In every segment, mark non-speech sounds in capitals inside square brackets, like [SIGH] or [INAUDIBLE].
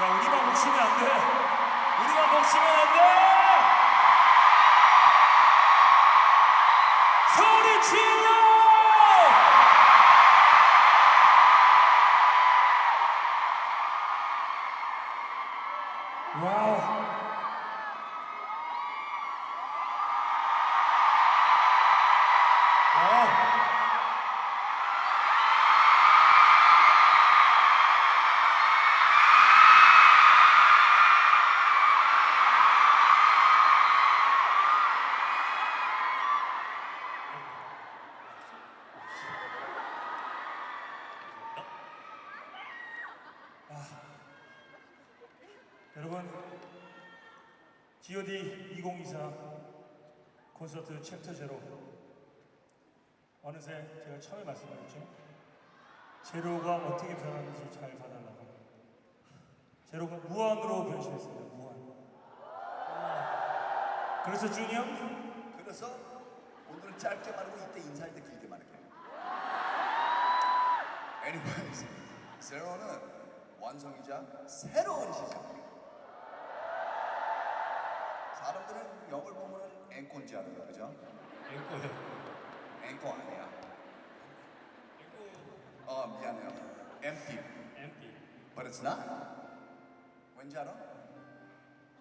야, 우리만 멈추면 안 돼. 우리만 멈추면 안 돼. 소리 질러! 콘서트 챕터 제로 어느새 제가 처음에 말씀드렸죠. 제로가 어떻게 변하는지 잘 봐달라고. 제로가 무한으로 변신했습니다. 무한. 그래서 준이 형, 그래서 오늘은 짧게 말하고 이때 인사할 때 길게 말할게. Anyways, [LAUGHS] 제로는 완성이자 새로운 시작. 사람들은 영을 보면은 앵콜인 줄 알아요, 그죠? 앵커요. 앵콜 아니야. 어 미안해요. empty. empty. But it's not. 왠지 알아?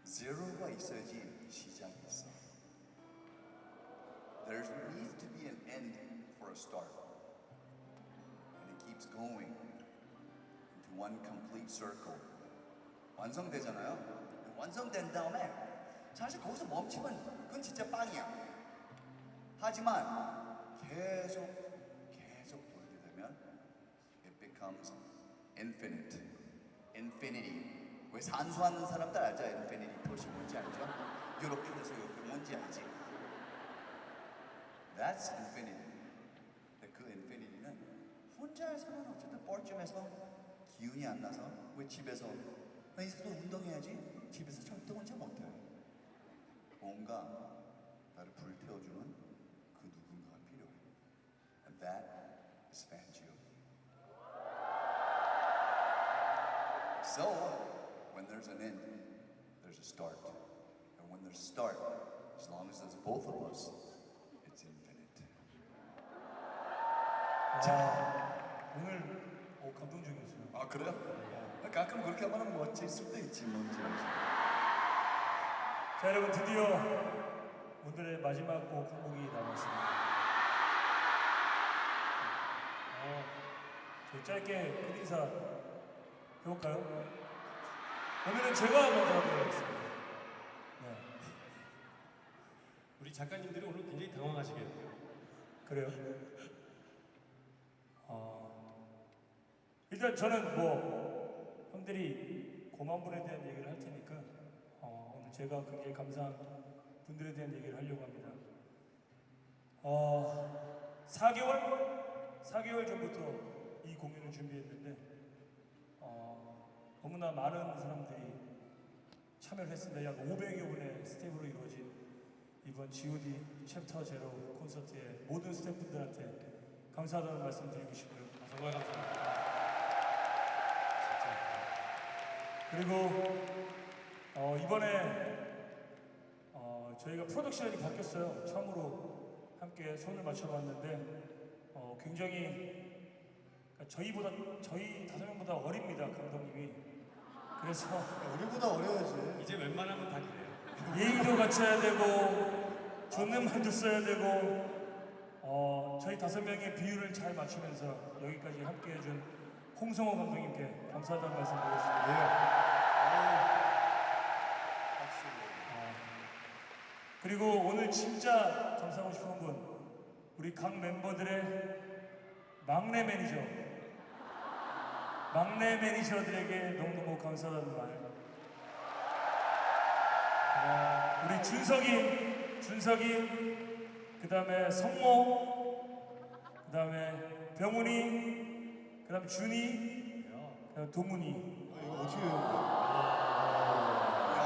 Zero가 있어야지 시작이 있어. There needs to be an end for a start. And it keeps going into one complete circle. 완성되잖아요. 완성된 다음에 사실 거기서 멈추면 그건 진짜 빵이야. 하지만 계속 계속 돌게 되면 it becomes infinite. infinity. 왜 산수하는 사람들 알죠? infinity 도시 뭔지 알죠? 이렇게 돼서 이렇게 뭔지 알지? That's infinity. 근데 그 infinity는 혼자서는 어쨌든 뻘쭘해서 기운이 안 나서 왜 집에서 나 이제도 운동해야지 집에서 절대 혼자 못해. 뭔가 나를 불태워주는 그 누군가가 필요해. And that is Fangio. So, when there's an end, there's a start. And when there's a start, as long as there's both of us, it's infinite. 자, 오늘 어, 감동적이었어요. 아 그래요? 가끔 그렇게 하면 멋질 수도 있지 뭔지 알지. 자, 여러분 드디어 오늘의 마지막 곡 한 곡이 남았습니다. 어, 저희 짧게 끝 인사 해볼까요? 오늘은 제가 먼저 하도록 하겠습니다. 네, 우리 작가님들이 오늘 굉장히 당황하시겠네요. 그래요? 어, 일단 저는 뭐 형들이 고마운 분에 대한 얘기를 할 오늘 제가 굉장히 감사한 분들에 대한 얘기를 하려고 합니다. 어, 4개월? 4개월 전부터 이 공연을 준비했는데 어, 너무나 많은 사람들이 참여를 했습니다. 약 500여 분의 스텝으로 이루어진 이번 G.O.D 챕터 제로 콘서트의 모든 스태프분들한테 감사하다는 말씀 드리고 싶고요. 아, 정말 감사합니다. 그리고 어, 이번에 어, 저희가 프로덕션이 바뀌었어요. 처음으로 함께 손을 맞춰봤는데 어, 굉장히 그러니까 저희보다 저희 다섯 명보다 어립니다 감독님이. 그래서 우리보다 어려야지. 이제 웬만하면 다 그래요. 예의도 갖춰야 되고 존댓말도 써야 되고 어, 저희 다섯 명의 비율을 잘 맞추면서 여기까지 함께해준 홍성호 감독님께 감사하다는 말씀 드리겠습니다. 어, 그리고 오늘 진짜 감사하고 싶은 분 우리 각 멤버들의 막내 매니저 막내 매니저들에게 너무너무 감사하다는 말 어, 우리 준석이, 준석이, 그 다음에 성모, 그 다음에 병훈이, 그 다음에 준이, 그 다음에 동훈이. 이거 어떻게 해요?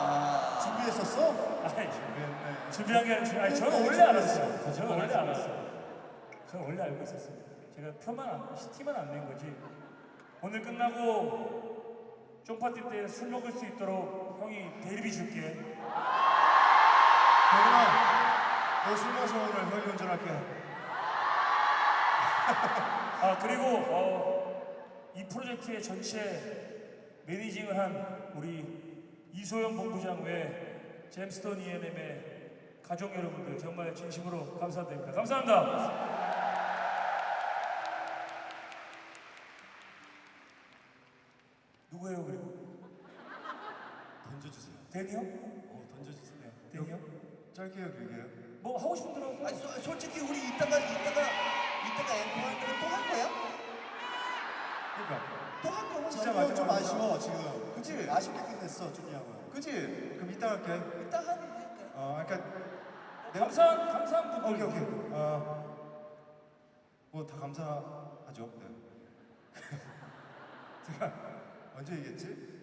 야, 준비했었어? 아니, 준비했네. 준비한 게 아니라 아니, 저는 원래 알았어요. 저는 원래 알았어요. 저는 원래 알고 있었습니다. 제가 표만 안, 티만 안 낸 거지. 오늘 끝나고 쫑파티 때 술 먹을 수 있도록 형이 대리비 줄게. 대근아, 너술 마셔 오늘 형이 운전할게. 아 그리고 어, 이 프로젝트의 전체 매니징을 한 우리 이소연 본부장 외 잼스톤 E&M의 가족 여러분들 정말 진심으로 감사드립니다. 감사합니다. 누구예요 그리고 던져주세요. 데니 형? 어, 던져주세요. 네, 데니 형? 짧게요, 길게요? 뭐 하고 싶은 대로 하세요. 아니 소- 솔직히 우리 이따가 이따가 이따가 앵커 할 때는 또할 거야? 그러니까 또할 거야? 진짜 마지막 좀좀 아쉬워 지금. 그치? 아쉽게 끝냈어, 준이 형은. 그치? 그럼 이따 갈게. 이따 하니까. 어, 그러니까 내가 감사한 감사한 분들. 오케이 오케이. 어, 뭐 다 감사하죠. 네. [LAUGHS] 제가 언제 얘기했지?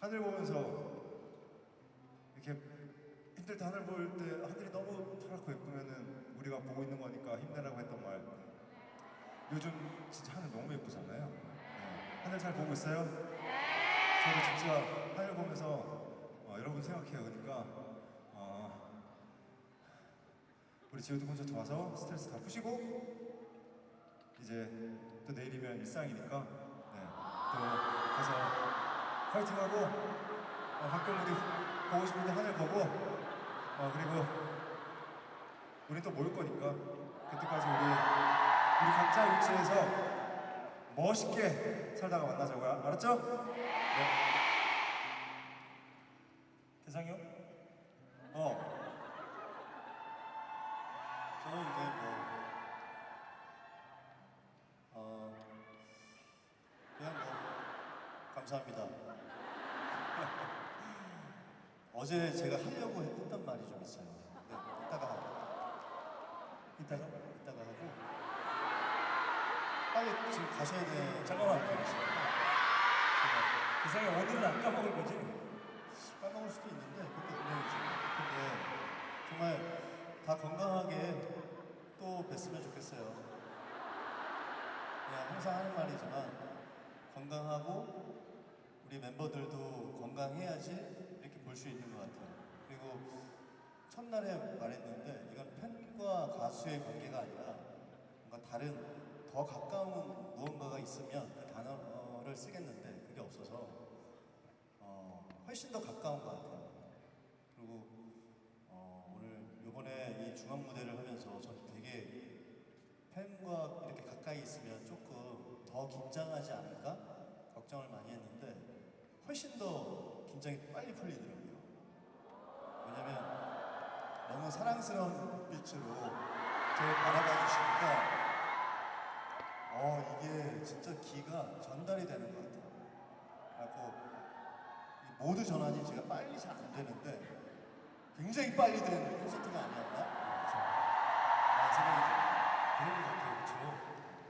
하늘 보면서 이렇게 힘들 때 하늘 볼 때 하늘이 너무 파랗고 예쁘면은 우리가 보고 있는 거니까 힘내라고 했던 말. 요즘 진짜 하늘 너무 예쁘잖아요. 네. 하늘 잘 보고 있어요? 저도 진짜 하늘 보면서 어, 여러분 생각해요. 그러니까 어, 우리 지오드 콘서트 와서 스트레스 다 푸시고 이제 또 내일이면 일상이니까 네, 또 가서 파이팅하고 어, 가끔 우리 보고 싶은데 하늘 보고 어, 그리고 우리 또 모일 거니까 그때까지 우리 우리 각자 위치에서 멋있게 살다가 만나자고요 알았죠? 대상이 형? 어. 저는 이제 뭐, 어, 그냥 뭐, 감사합니다. [LAUGHS] 어제 제가 하려고 했던 말이 좀 있어요. 네, 이따가 이따가. 빨리 지금 가셔야 돼. 잠깐만. 제가 대상이 오늘은 안 까먹을 거지? 까먹을 수도 있는데 그것도 운명이지. 근데 정말 다 건강하게 또 뵀으면 좋겠어요. 그냥 항상 하는 말이지만 건강하고 우리 멤버들도 건강해야지 이렇게 볼 수 있는 것 같아요. 그리고 첫날에 말했는데 이건 팬과 가수의 관계가 아니라 뭔가 다른 더 가까운 무언가가 있으면 그 단어를 쓰겠는데 그게 없어서 어, 훨씬 더 가까운 것 같아요. 그리고 어, 오늘 이번에 이 중앙 무대를 하면서 저는 되게 팬과 이렇게 가까이 있으면 조금 더 긴장하지 않을까 걱정을 많이 했는데 훨씬 더 긴장이 빨리 풀리더라고요. 왜냐면 너무 사랑스러운 빛으로 저를 바라봐 주시니까 진짜 기가 전달이 되는 것 같아요. 그래갖고 이 모두 전환이 제가 빨리 잘 안 되는데 굉장히 빨리 된 콘서트가 아니었나? 라는 생각이 듭니다. 그런 것 같아요. 그렇죠?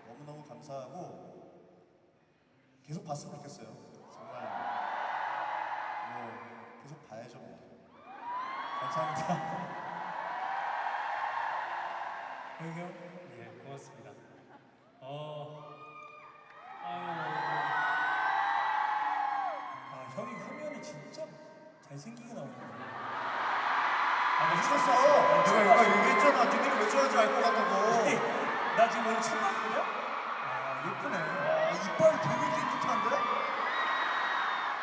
너무너무 감사하고 계속 봤으면 좋겠어요. 정말 뭐 계속 봐야죠. 뭐. 감사합니다. 형? 네, 고맙습니다. 어, 잘생기게 나오네. 아, 미쳤어. 내가 이거 얘기했잖아 니들이 왜 좋아하는지 알 것 같다고 나 지금 오늘 처음 봤거든? 아 예쁘네 아, 이빨 되게 깨끗한데?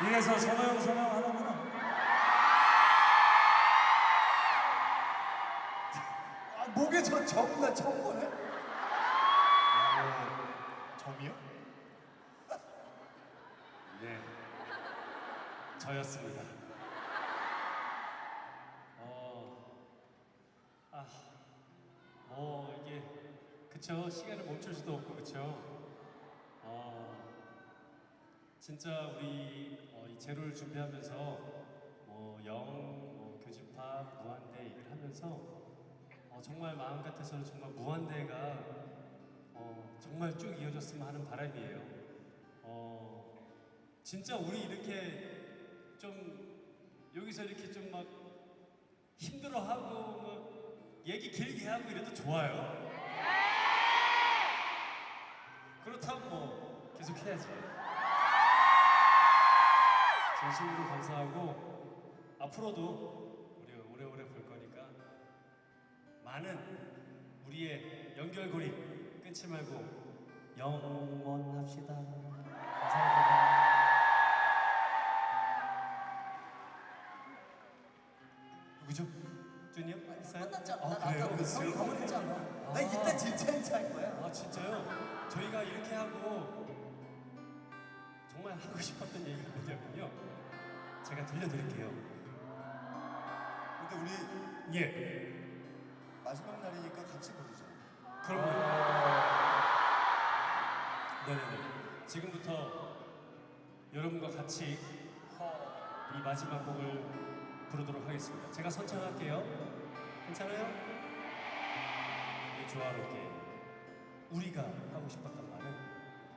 이래서 선호형 선호형 하는구나. 아, 목에 저 점 나 처음 보네? 점이요? 네, [LAUGHS] 저였습니다. 어, 아, 뭐 이게 그쵸? 시간을 멈출 수도 없고 그쵸? 어, 진짜 우리 어, 이 제로를 준비하면서 뭐 영, 뭐 교집합, 무한대 얘기를 하면서 어, 정말 마음 같아서는 정말 무한대가 어, 정말 쭉 이어졌으면 하는 바람이에요. 어, 진짜 우리 이렇게 좀 여기서 이렇게 좀 막 힘들어하고 막 얘기 길게 하고 이래도 좋아요. 그렇다고 뭐 계속 해야지. 진심으로 감사하고 앞으로도 우리 오래오래 볼 거니까 많은 우리의 연결고리 끊지 말고 영원합시다. 감사합니다. 누구죠? 준이 형? 있어요? 끝났잖아. 아, 난 그래요? 아까 그 그래요? 가문했잖아. 나 아. 이때 진짜 인사할 거야. 아 진짜요? 저희가 이렇게 하고 정말 하고 싶었던 얘기가 뭐냐면요. 제가 들려드릴게요. 근데 우리 예. 마지막 날이니까 같이 부르자. 그럼요. 네네네. 지금부터 여러분과 같이 이 마지막 곡을 부르도록 하겠습니다. 제가 선창할게요. 괜찮아요? 이 조화롭게 우리가 하고 싶었던